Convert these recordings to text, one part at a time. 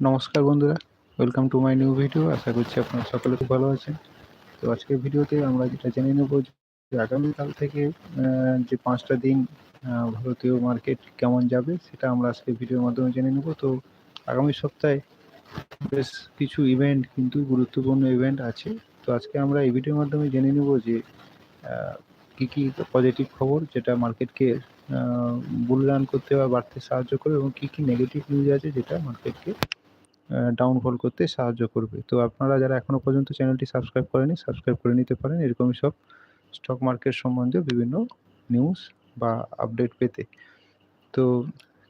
নমস্কার বন্ধুরা welcome to my new video আশা করছি আপনারা সকলে খুব ভালো আছেন। তো আজকের ভিডিওতে আমরা যেটা জেনে নেব যে আগামীকাল থেকে যে পাঁচটা দিন ভারতীয় মার্কেট কেমন যাবে, সেটা আমরা আজকে ভিডিওর মাধ্যমে জেনে নেব। তো আগামী সপ্তাহে বেশ কিছু ইভেন্ট কিন্তু গুরুত্বপূর্ণ ইভেন্ট আছে। তো আজকে আমরা এই ভিডিওর মাধ্যমে জেনে নেব যে কি কি পজিটিভ খবর যেটা মার্কেটকে বুল রান করতে বাড়তে সাহায্য করবে এবং কী কী নেগেটিভ নিউজ আছে যেটা মার্কেটকে ডাউনফল করতে সাহায্য করবে। তো আপনারা যারা এখনও পর্যন্ত চ্যানেলটি সাবস্ক্রাইব করেনি সাবস্ক্রাইব করে নিতে পারেন। এরকমই সব স্টক মার্কেট সম্বন্ধে বিভিন্ন নিউজ বা আপডেট পেতে। তো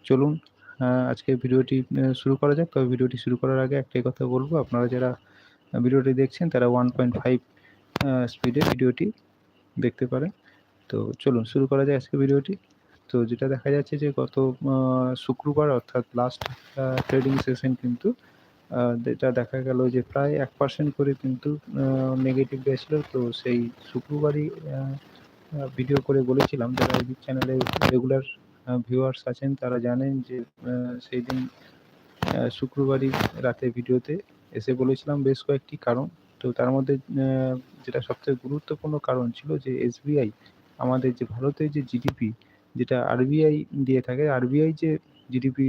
চলুন আজকে ভিডিওটি শুরু করা যাক। তবে ভিডিওটি শুরু করার আগে একটাই কথা বলব। আপনারা যারা ভিডিওটি দেখছেন, তারা ওয়ান পয়েন্ট ফাইভ স্পিডে ভিডিওটি দেখতে পারেন। তো চলুন, শুরু করা যায় আজকে ভিডিওটি। তো যেটা দেখা যাচ্ছে যে গত শুক্রবার অর্থাৎ লাস্ট ট্রেডিং সেশন কিন্তু যেটা দেখা গেল যে প্রায় এক পার্সেন্ট করে কিন্তু নেগেটিভ গেছিল তো সেই শুক্রবারই ভিডিও করে বলেছিলাম যারা এই চ্যানেলে রেগুলার ভিউয়ার্স আছেন, তারা জানেন যে সেই দিন শুক্রবারই রাতে ভিডিওতে এসে বলেছিলাম বেশ কয়েকটি কারণ। তো তার মধ্যে যেটা সবথেকে গুরুত্বপূর্ণ কারণ ছিল যে এসবিআই আমাদের যে ভারতের যে জিডিপি যেটা আরবিআই দিয়ে থাকে। আরবিআই যে জিডিপি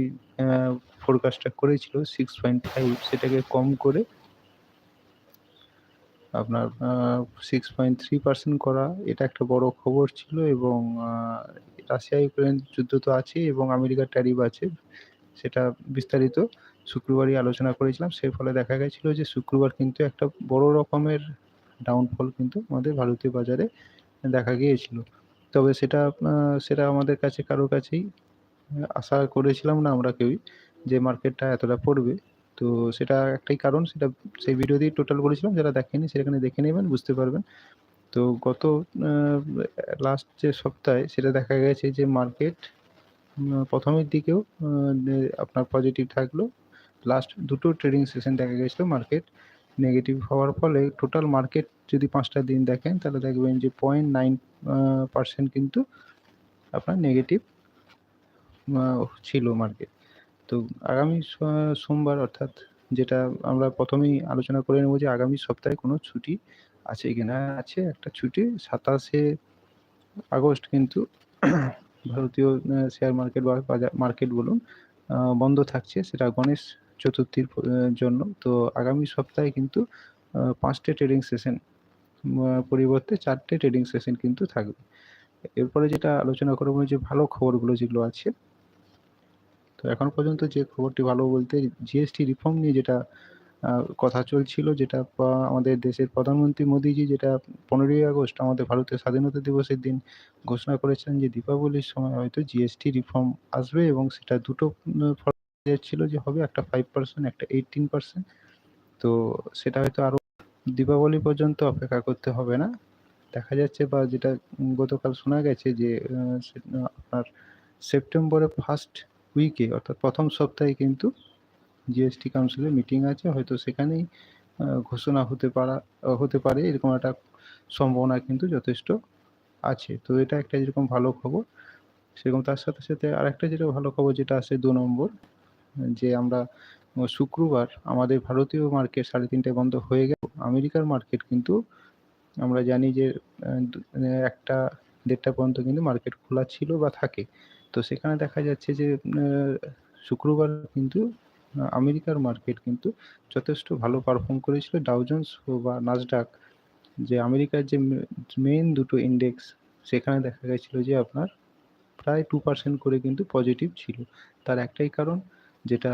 ফোরকাস্টটা করেছিল সিক্স পয়েন্ট ফাইভ সেটাকে কম করে আপনার সিক্স পয়েন্ট থ্রি পার্সেন্ট করা, এটা একটা বড় খবর ছিল এবং রাশিয়া ইউক্রেন যুদ্ধ তো আছেই এবং আমেরিকার ট্যারিফ আছে, সেটা বিস্তারিত শুক্রবারই আলোচনা করেছিলাম। সেই ফলে দেখা গেছিল যে শুক্রবার কিন্তু একটা বড় রকমের ডাউনফল কিন্তু আমাদের ভারতীয় বাজারে দেখা গিয়েছিল। তবে সেটা সেটা আমাদের কাছে কারোর কাছেই, আশা করেছিলাম না আমরা কেউই যে মার্কেটটা এতটা পড়বে। তো সেটা একটাই কারণ, সেটা সেই ভিডিও দিয়ে টোটাল করেছিলাম যারা দেখেনি সেখানে দেখে নেবেন, বুঝতে পারবেন। তো গত লাস্ট যে সপ্তাহে সেটা দেখা গেছে যে মার্কেট প্রথমের দিকেও আপনার পজিটিভ থাকল। লাস্ট দুটো ট্রেডিং সেশন দেখা গেছিল মার্কেট। নেগেটিভ হওয়ার ফলে টোটাল মার্কেট যদি পাঁচটা দিন দেখেন, তাহলে দেখবেন যে পয়েন্ট নাইন পার্সেন্ট কিন্তু আপনার নেগেটিভ ছিল মার্কেট তো আগামী সোমবার অর্থাৎ যেটা আমরা প্রথমেই আলোচনা করে নেব যে আগামী সপ্তাহে কোনো ছুটি আছে কি না? আছে একটা ছুটি, সাতাশে আগস্ট কিন্তু ভারতীয় শেয়ার মার্কেট বা মার্কেট বলুন বন্ধ থাকছে, সেটা গণেশ চতুর্থীর জন্য। তো আগামী সপ্তাহে কিন্তু পাঁচটে ট্রেডিং সেশন পরিবর্তে চারটে ট্রেডিং সেশন কিন্তু থাকবে। এরপরে যেটা আলোচনা করব যে ভালো খবরগুলো যেগুলো আছে। তো এখন পর্যন্ত যে খবরটি ভালো বলতে জিএসটি রিফর্ম নিয়ে যেটা কথা চলছিল, যেটা আমাদের দেশের প্রধানমন্ত্রী মোদীজি যেটা পনেরোই আগস্ট আমাদের ভারতের স্বাধীনতা দিবসের দিন ঘোষণা করেছেন যে দীপাবলির সময় হয়তো জিএসটি রিফর্ম আসবে এবং সেটা দুটো ছিল যে হবে একটা ফাইভ পার্সেন্ট একটা এইটিন পার্সেন্ট তো সেটা হয়তো আরও দীপাবলি পর্যন্ত অপেক্ষা করতে হবে না। দেখা যাচ্ছে বা যেটা গতকাল শোনা গেছে যে আপনার সেপ্টেম্বরের ফার্স্ট উইকে অর্থাৎ প্রথম সপ্তাহে কিন্তু জিএসটি কাউন্সিলের মিটিং আছে। হয়তো সেখানেই ঘোষণা হতে পারা, হতে পারে। এরকম একটা সম্ভাবনা কিন্তু যথেষ্ট আছে। তো এটা একটা যেরকম ভালো খবর, সেরকম তার সাথে সাথে আরেকটা যেটা ভালো খবর, যেটা আছে দু নম্বর যে আমরা শুক্রবার আমাদের ভারতীয় মার্কেট সাড়ে তিনটে বন্ধ হয়ে গেল। আমেরিকার মার্কেট কিন্তু আমরা জানি যে একটা দেড়টা পর্যন্ত কিন্তু মার্কেট খোলা ছিল বা থাকে। তো সেখানে দেখা যাচ্ছে যে শুক্রবার কিন্তু আমেরিকার মার্কেট কিন্তু যথেষ্ট ভালো পারফর্ম করেছিল। ডাউজন্স বা নাসডাক যে আমেরিকার যে মেন দুটো ইন্ডেক্স সেখানে দেখা গেছিল যে আপনার প্রায় টু পার্সেন্ট করে কিন্তু পজিটিভ ছিল। তার একটাই কারণ যেটা,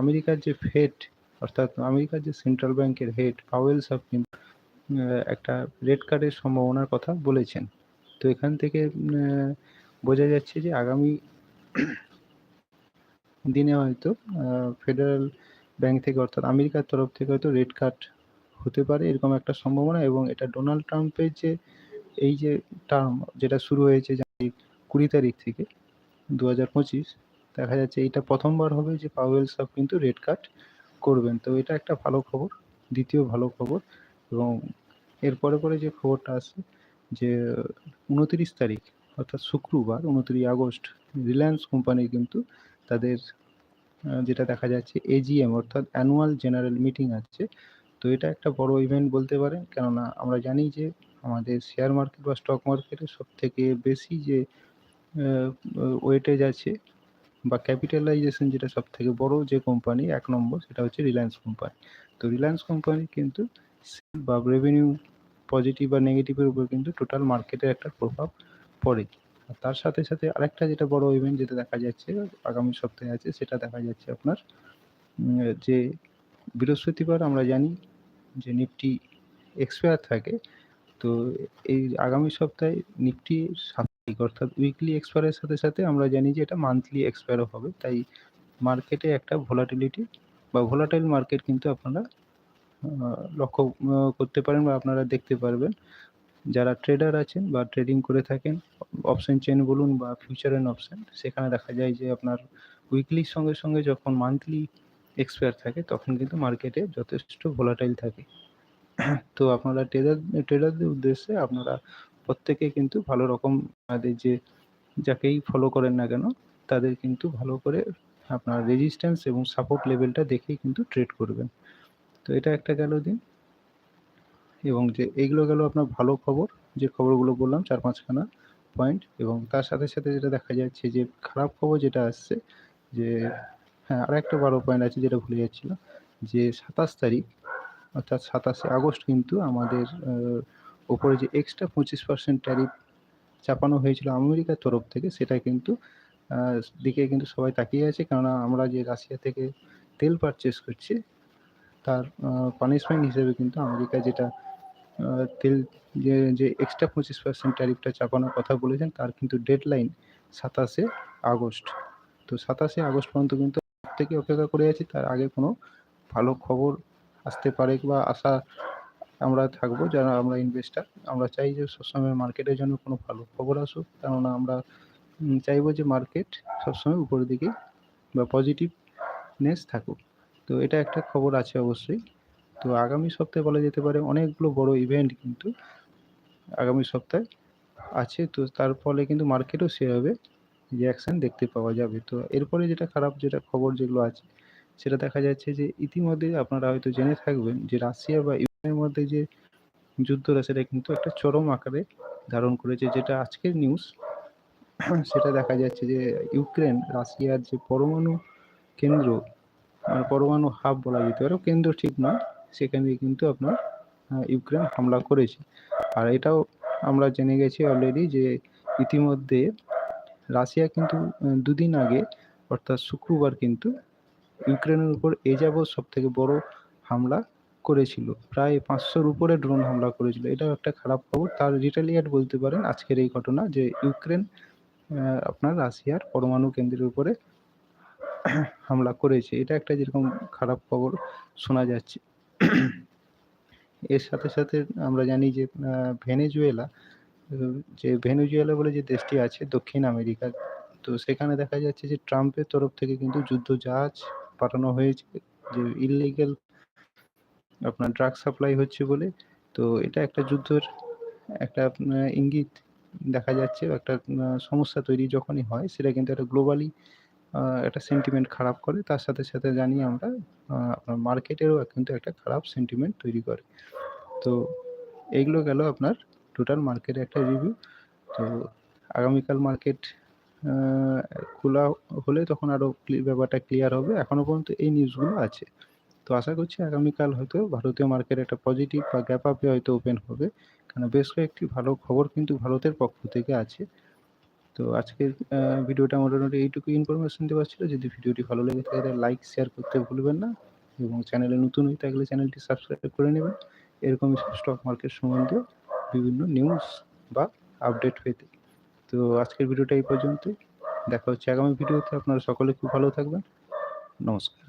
আমেরিকার যে ফেড অর্থাৎ আমেরিকার যে সেন্ট্রাল ব্যাংকের হেড পাওয়েল সাহেব একটা রেড কার্ডের সম্ভাবনার কথা বলেছেন। তো এখান থেকে বোঝা যাচ্ছে যে আগামী দিনে হয়তো ফেডারেল ব্যাংক থেকে অর্থাৎ আমেরিকার তরফ থেকে হয়তো রেড কার্ড হতে পারে, এরকম একটা সম্ভাবনা এবং এটা ডোনাল্ড ট্রাম্পের যে, এই যে টার্ম যেটা শুরু হয়েছে কুড়ি তারিখ থেকে, দু হাজার পঁচিশ দেখা যাচ্ছে এটা প্রথমবার হবে যে পাওয়েল সাহেব কিন্তু রেড কার্ড করবেন তো এটা একটা ভালো খবর, দ্বিতীয় ভালো খবর এবং এর পরে যে খবরটা আসে যে উনতিরিশ তারিখ অর্থাৎ শুক্রবার, উনতিরিশ আগস্ট রিলায়েন্স কোম্পানি কিন্তু তাদের যেটা দেখা যাচ্ছে এজিএম অর্থাৎ অ্যানুয়াল জেনারেল মিটিং আছে। তো এটা একটা বড় ইভেন্ট বলতে পারেন। কেননা আমরা জানি যে আমাদের শেয়ার মার্কেট বা স্টক মার্কেটে সব থেকে বেশি যে ওয়েটেজ আছে বা ক্যাপিটালাইজেশন যেটা সব থেকে বড় যে কোম্পানি এক নম্বর সেটা হচ্ছে রিলায়েন্স কোম্পানি। তো রিলায়েন্স কোম্পানি কিন্তু বা রেভিনিউ পজিটিভ বা নেগেটিভের উপর কিন্তু টোটাল মার্কেটের একটা প্রভাব পড়ে। আর তার সাথে, সাথে আরেকটা যেটা বড় ইভেন্ট যেটা দেখা যাচ্ছে আগামী সপ্তাহে আছে সেটা দেখা যাচ্ছে আপনার যে বৃহস্পতিবার আমরা জানি যে নিফটি এক্সপায়ার থাকে। তো এই আগামী সপ্তাহে নিফটি সাপ্তাহিক অর্থাৎ উইকলি এক্সপায়ার এর সাথে, সাথে আমরা জানি যে এটা মান্থলি এক্সপায়ার ও হবে। তাই মার্কেটে একটা ভোলাটিলিটি বা ভোলাটাইল মার্কেট কিন্তু আপনারা লক্ষ্য করতে পারেন বা আপনারা দেখতে পারবেন। যারা ট্রেডার আছেন বা ট্রেডিং করে থাকেন অপশন চেইন বলুন বা ফিউচার এন্ড অপশন সেখানে দেখা যায় যে আপনার উইকলির সঙ্গে, সঙ্গে যখন মান্থলি এক্সপায়ার থাকে তখন কিন্তু মার্কেটে যথেষ্ট ভোলাটাইল থাকে। তো আপনারা ট্রেডার ট্রেডারদের উদ্দেশ্যে আপনারা প্রত্যেকে কিন্তু ভালো রকম আপনাদের যে যাকেই ফলো করেন না কেন তাদের কিন্তু ভালো করে আপনার রেজিস্ট্যান্স এবং সাপোর্ট লেভেলটা দেখেই কিন্তু ট্রেড করবেন। তো এটা একটা গেল দিন। এবং যে এইগুলো গেল আপনার ভালো খবর। যে খবরগুলো বললাম চার পাঁচখানা পয়েন্ট এবং তার সাথে, সাথে যেটা দেখা যাচ্ছে যে খারাপ খবর যেটা আসছে যে হ্যাঁ, আর একটা বড় পয়েন্ট আছে যেটা ভুলে যাচ্ছিলাম। যে ২৭ তারিখ অর্থাৎ ২৭শে আগস্ট কিন্তু আমাদের আ উপরে যে এক্সট্রা ২৫% ট্যারিফ চাপানো হয়েছিল আমেরিকার তরফ থেকে সেটা কিন্তু দিকে কিন্তু সবাই তাকিয়ে আছে। কেননা আমরা যে রাশিয়া থেকে তেল পারচেস করছি তার পানিশমেন্ট হিসেবে কিন্তু আমেরিকা যেটা তেল যে, যে এক্সট্রা ২৫% ট্যারিফটা চাপানোর কথা বলেছেন তার কিন্তু ডেডলাইন ২৭শে আগস্ট। তো ২৭শে আগস্ট পর্যন্ত কিন্তু প্রত্যেকে অপেক্ষা করে আছি। তার আগে কোনো ভালো খবর আসতে পারে বা আশা আমরা থাকব, যারা আমরা ইনভেস্টর। আমরা চাই যে সবসময় মার্কেটের জন্য কোনো ভালো খবর আসুক। কেননা আমরা চাইব যে মার্কেট সবসময় উপরের দিকে বা পজিটিভনেস থাকুক। তো এটা একটা খবর আছে অবশ্যই। তো আগামী সপ্তাহে বলা যেতে পারে অনেকগুলো বড় ইভেন্ট কিন্তু আগামী সপ্তাহে আছে। তো তার ফলে কিন্তু মার্কেটও সেভাবে রিঅ্যাকশন দেখতে পাওয়া যাবে। তো এরপরে যেটা খারাপ যেটা খবর যেগুলো আছে, সেটা দেখা যাচ্ছে যে ইতিমধ্যে আপনারা হয়তো জেনে থাকবেন যে রাশিয়া বা ইউক্রেনের মধ্যে যে যুদ্ধটা, সেটা কিন্তু একটা চরম আকারে ধারণ করেছে। যেটা আজকের নিউজ সেটা দেখা যাচ্ছে যে ইউক্রেন, রাশিয়ার যে পরমাণু কেন্দ্র মানে পরমাণু হাব বলা যেতে পারে। কেন্দ্র ঠিক নয়। সেখানে কিন্তু আপনার ইউক্রেন হামলা করেছে। আর এটাও আমরা জেনে গেছি অলরেডি যে ইতিমধ্যে রাশিয়া কিন্তু দুদিন আগে, অর্থাৎ শুক্রবার কিন্তু ইউক্রেনের উপর এ যাবৎ সবথেকে বড় হামলা করেছিল। প্রায় পাঁচশোর উপরে ড্রোন হামলা করেছিল। এটাও একটা খারাপ খবর। তার রিটেলিয়েট বলতে পারেন আজকের এই ঘটনা যে ইউক্রেন আপনার রাশিয়ার পরমাণু কেন্দ্রের উপরে হামলা করেছে। এটা একটা যেরকম খারাপ খবর শোনা যাচ্ছে। এর সাথে, সাথে আমরা জানি যে ভেনেজুয়েলা যে ভেনেজুয়েলা বলে যে দেশটি আছে দক্ষিণ আমেরিকার। তো সেখানে দেখা যাচ্ছে যে ট্রাম্পের তরফ থেকে কিন্তু যুদ্ধ জাহাজ পাঠানো হয়েছে যে ইল্লিগাল আপনার ড্রাগ সাপ্লাই হচ্ছে বলে। তো এটা একটা যুদ্ধের একটা ইঙ্গিত দেখা যাচ্ছে। একটা সমস্যা তৈরি যখনই হয় সেটা কিন্তু একটা গ্লোবালি একটা সেন্টিমেন্ট খারাপ করে। তার সাথে, সাথে জানি আমরা আপনার মার্কেটেরও কিন্তু একটা খারাপ সেন্টিমেন্ট তৈরি করে। তো এইগুলো গেল আপনার টোটাল মার্কেটের একটা রিভিউ। তো আগামীকাল মার্কেট খোলা হলে তখন আরও ব্যাপারটা ক্লিয়ার হবে। এখনও পর্যন্ত এই নিউজগুলো আছে। তো আশা করছি আগামীকাল হয়তো ভারতীয় মার্কেট একটা পজিটিভ বা গ্যাপ আপ হয়তো ওপেন হবে। কারণ বেশ কয়েকটি ভালো খবর কিন্তু ভারতের পক্ষ থেকে আছে। তো আজকের ভিডিওটা মোটামুটি এইটুকু ইনফরমেশন দেওয়ার ছিল। যদি ভিডিওটি ভালো লেগে থাকে লাইক, শেয়ার করতে ভুলবেন না এবং চ্যানেলে নতুন হয়ে থাকলে চ্যানেলটি সাবস্ক্রাইব করে নেবেন। এরকমই স্টক মার্কেট সম্বন্ধীয় বিভিন্ন নিউজ বা আপডেট পেতে। তো আজকের ভিডিওটা এই পর্যন্তই। দেখা হচ্ছে আগামী ভিডিওতে। আপনারা সকলে খুব ভালো থাকবেন। নমস্কার।